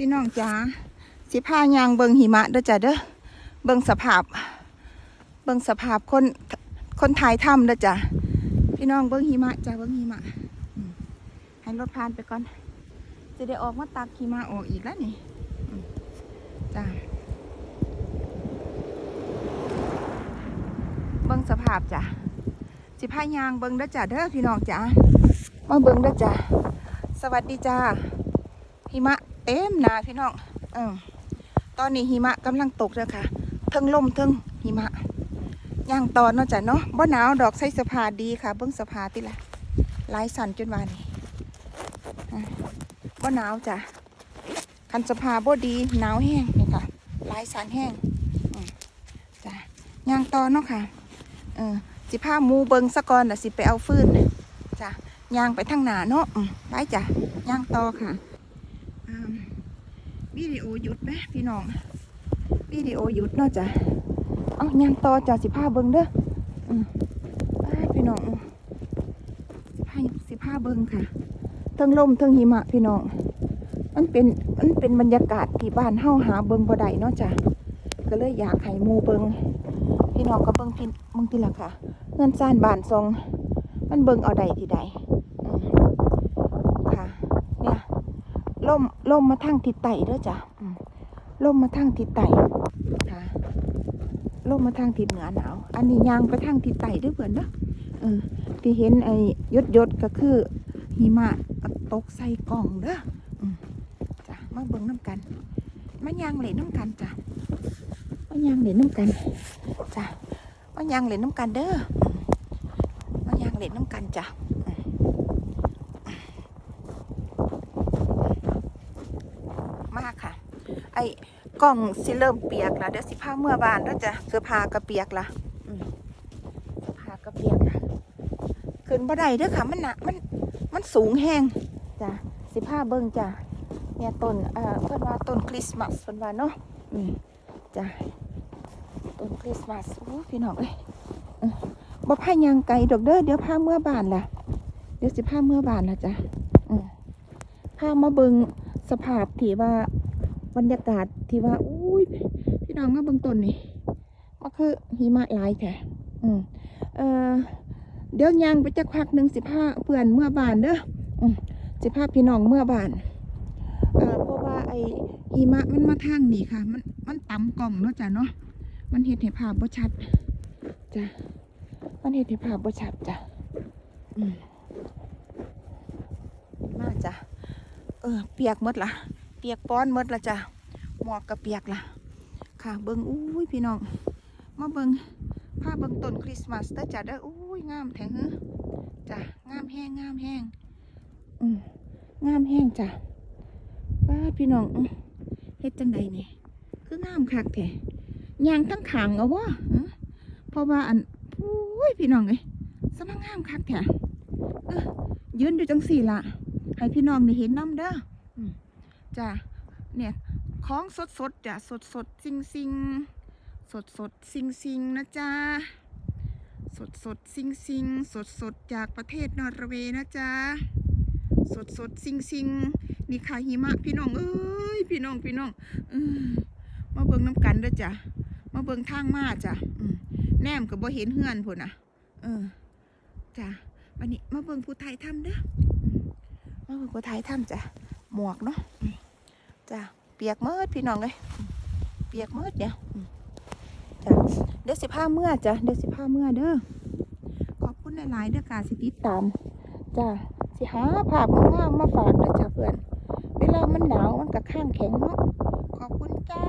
พี่น้องจ๋าสิพายางเบิงหิมะเด้อจ้ะเด้อเบิงสภาพ เบิงสภาพคนคนถ่ายถ้ำเด้อจ้ะพี่น้องเบิงหิมะจ้ะเบิงหิมะให้รถผ่านไปก่อนจะได้ออกมาตักหิมะออกอีกแล้วนี่จ้ะเบิงสภาพจ้ะสิพายางเบิงเด้อจ้ะเด้อพี่น้องจ๋ามาเบิงเด้อจ้ะสวัสดีจ้าหิมะ เต็มนาพี่น้องออตอนนี้หิมะกำลังตกเลยค่ะเทิงลมเทิงหิมะย่างตอนเนาะจ้ะเนาะบ่หนาวดอกใส่สภาดีค่ะ เบิ้งสภาติละหลายสันจนวานี่บ่หนาวจ้ะคันสภาบ่ดีหนาวแห้งนี่ค่ะลายสันแห้งอืมจ้ะย่างตอนเนาะค่ะเออสิพามูเบิงสะก่อนน่ะสิไปเอาฟืนจ้ะย่างไปทางหนาเนาะไปจ้ะย่างตอค่ะ วิดีโอหยุดไหมพี่น้องวิดีโอหยุดเนาะจ้ะเอายังต่อจ้ะสิพาเบิ้งเด้ออพี่น้องสิพาสิพาเบิ้งค่ะเทิงลมเทิงหิมะพี่น้อง มันเป็นมันเป็นบรรยากาศที่บ้านเฮาหาเบิ้งบ่ได้เนาะจ้ะก็เลยอยากให้มูเบิงพี่น้องก็เบิงพี่เบิงทีละค่ะ เงินซ่านบานทรง มันเบิงเอาใดที่ใดอืมค่ะ เนี่ย ล่มล่มมาทางทิศใต้เด้อจ้ะล่มมาทางทิศใต้ค่ะล่มมาทางทิศเหนือหนาว อันนี้ยางไปทางทิศใต้ด้วยเพื่อนเนาะเออที่เห็นไอ้ยดยดก็คือหิมะตกใส่กล่องเด้อจ้ะมาเบิ่งน้ำกันมายางเหล่น้ำกันจ้ะมายางเหล่น้ำกันจ้ะมายางเหล่น้ำกันเด้อมายางเหล่น้ำกันจ้ะ มากค่ะ ไอ้กล่องสิเริ่มเปียกแล้วเดี๋ยวสิผ้าเมื่อบานแล้วจะเสื้อผ้ากระเปียกละเสื้อผ้ากระเปียกละขึ้นบ่ไดเด้อค่ะ มันหนะมันมันสูงแห้งจ้ะสิผ้าเบิ่งจ้ะเนี่ยต้นเอ่อเพื่นว่าต้นคริสต์มาสเพื่นว่าเนาะอืมจ้ะต้นคริสต์มาสโอ้พี่น้องเอ้ยบ่พายางไกลดอกเด้อเดี๋ยวผ้าเมื่อบานล่ะเดี๋ยวสิผ้าเมื่อบานละจ้ะอืมผ้ามาเบิ่ง สภาพที่ว่าบรรยากาศที่ว่าอุ้ยพี่น้องมาเบิ่งต้นนี่ก็คือหิมะหลายแท้อืมเออเดี๋ยวยางไปจักพักหนึ่งสิผ้าเพื่อนเมื่อบานเด้ออืมสิผ้าพี่น้องเมื่อบานเออเพราะว่าไอหิมะมันมาทางนี่ค่ะ มันมันต่ำกล่องเนาะจ้ะเนาะมันเห็นให้ภาพบ่ชัดจ้ะมันเห็นให้ภาพบ่ชัดจ้ะอืมมาจ้ะ ออเปียกหมดละเปียกป้อนหมดละจ้ะหมวกก็เปียกละค่ะเบิงอุ้ยพี่น้องมาเบิงผ้าเบิงต้นคริสต์มาสเด้อจ้ะเด้ออุ้ยงามแท้งเฮ้อจ้ะงามแห้งงามแห้งอืมงามแห้งจ้ะป้าพี่น้องเฮ็ดจังใดนี่คืองามคักแท้ยางทั้งขางเอาวะอื้อเพราะว่าอันอุ้ยพี่น้องเอ้ยสมังงามคักแท้เออยืนอยู่จังสี่ละ ให้พี่น้องได้เห็นน้ำเด้อจ้ะเนี่ยของสดสดๆจ้ะสดสดๆซิงซิงสดสดๆซิงซิงนะจ๊ะสดสดๆซิงซิงสดสดๆจากประเทศนอร์เวย์นะจ๊ะสดสดๆซิงซิงนี่ค่ะหิมะพี่น้องเอ้ยพี่น้องพี่น้องอมาเบิ่งน้ำกันเด้อจ้ะมาเบิ่งทางมาจ้ะแนมก็บ่เห็นเฮือนพุ่นน่ะ เออจ้ะวันนี้มาเบิ่งผู้ไทยทำเด้อ มาเบิ่งผู้ไทยทำจ้ะหมวกเนาะจ้ะเปียกเมิดพี่น้องเลยเปียกเมิดเนี่ยอืมจ้ะเดี๋ยวสิผ้าเมื่อจ้ะเดี๋ยวสิผ้าเมื่อเด้อขอบคุณหลายๆเด้อการสิติดตามจ้ะสิหาภาพงามมาฝากเด้อจ้ะเพื่อนเวลามันหนาวมันก็ข้างแข็งเนาะขอบคุณจ้า